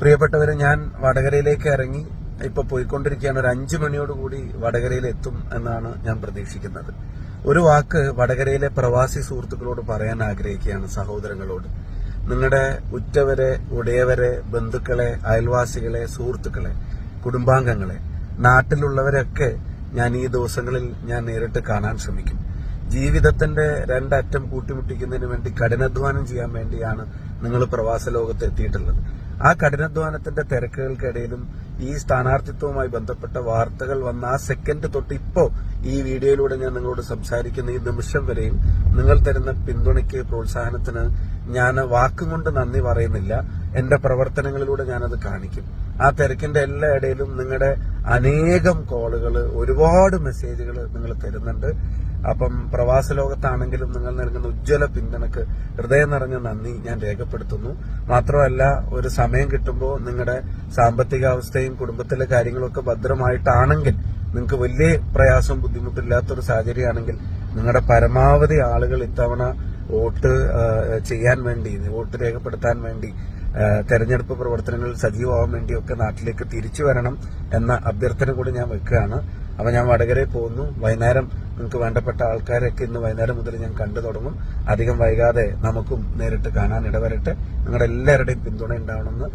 പ്രിയപ്പെട്ടവരെ ഞാൻ വടകരയിലേക്ക് ഇറങ്ങി ഇപ്പൊ പോയിക്കൊണ്ടിരിക്കുകയാണ്. ഒരു അഞ്ചു മണിയോടുകൂടി വടകരയിൽ എത്തും എന്നാണ് ഞാൻ പ്രതീക്ഷിക്കുന്നത്. ഒരു വാക്ക് വടകരയിലെ പ്രവാസി സുഹൃത്തുക്കളോട് പറയാൻ ആഗ്രഹിക്കുകയാണ് സഹോദരങ്ങളോട്. നിങ്ങളുടെ ഉറ്റവരെ ഉടയവരെ ബന്ധുക്കളെ അയൽവാസികളെ സുഹൃത്തുക്കളെ കുടുംബാംഗങ്ങളെ നാട്ടിലുള്ളവരൊക്കെ ഞാൻ ഈ ദിവസങ്ങളിൽ ഞാൻ നേരിട്ട് കാണാൻ ശ്രമിക്കും. ജീവിതത്തിന്റെ രണ്ടറ്റം കൂട്ടിമുട്ടിക്കുന്നതിന് വേണ്ടി കഠിനാധ്വാനം ചെയ്യാൻ വേണ്ടിയാണ് നിങ്ങൾ പ്രവാസ ലോകത്ത് എത്തിയിട്ടുള്ളത്. ആ കഠിനാധ്വാനത്തിന്റെ തിരക്കുകൾക്കിടയിലും ഈ സ്ഥാനാർത്ഥിത്വവുമായി ബന്ധപ്പെട്ട വാർത്തകൾ വന്ന ആ സെക്കൻഡ് തൊട്ട് ഇപ്പോ ഈ വീഡിയോയിലൂടെ ഞാൻ നിങ്ങളോട് സംസാരിക്കുന്ന ഈ നിമിഷം വരെയും നിങ്ങൾ തരുന്ന പിന്തുണയ്ക്ക് പ്രോത്സാഹനത്തിന് ഞാൻ വാക്കും കൊണ്ട് നന്ദി പറയുന്നില്ല. എന്റെ പ്രവർത്തനങ്ങളിലൂടെ ഞാനത് കാണിക്കും. ആ തിരക്കിന്റെ എല്ലാ ഇടയിലും നിങ്ങളുടെ അനേകം കോളുകൾ ഒരുപാട് മെസ്സേജുകൾ നിങ്ങൾ തരുന്നുണ്ട്. അപ്പം പ്രവാസ ലോകത്താണെങ്കിലും നിങ്ങൾ നൽകുന്ന ഉജ്ജ്വല പിന്തുണക്ക് ഹൃദയം നിറഞ്ഞ നന്ദി ഞാൻ രേഖപ്പെടുത്തുന്നു. മാത്രമല്ല ഒരു സമയം കിട്ടുമ്പോൾ നിങ്ങളുടെ സാമ്പത്തികാവസ്ഥയും കുടുംബത്തിലെ കാര്യങ്ങളൊക്കെ ഭദ്രമായിട്ടാണെങ്കിൽ നിങ്ങൾക്ക് വലിയ പ്രയാസവും ബുദ്ധിമുട്ടില്ലാത്തൊരു സാഹചര്യമാണെങ്കിൽ നിങ്ങളുടെ പരമാവധി ആളുകൾ ഇത്തവണ വോട്ട് ചെയ്യാൻ വേണ്ടി വോട്ട് രേഖപ്പെടുത്താൻ വേണ്ടി തെരഞ്ഞെടുപ്പ് പ്രവർത്തനങ്ങളിൽ സജീവമാവാൻ വേണ്ടിയൊക്കെ നാട്ടിലേക്ക് തിരിച്ചു വരണം എന്ന അഭ്യർത്ഥന കൂടി ഞാൻ വെക്കുകയാണ്. അപ്പൊ ഞാൻ വടകരയിൽ പോകുന്നു. വൈകുന്നേരം നിങ്ങൾക്ക് വേണ്ടപ്പെട്ട ആൾക്കാരെയൊക്കെ ഇന്ന് വൈകുന്നേരം മുതൽ ഞാൻ കണ്ടു തുടങ്ങും. അധികം വൈകാതെ നമുക്കും നേരിട്ട് കാണാൻ ഇടവരട്ടെ. നിങ്ങളുടെ എല്ലാവരുടെയും പിന്തുണ ഉണ്ടാവണമെന്ന്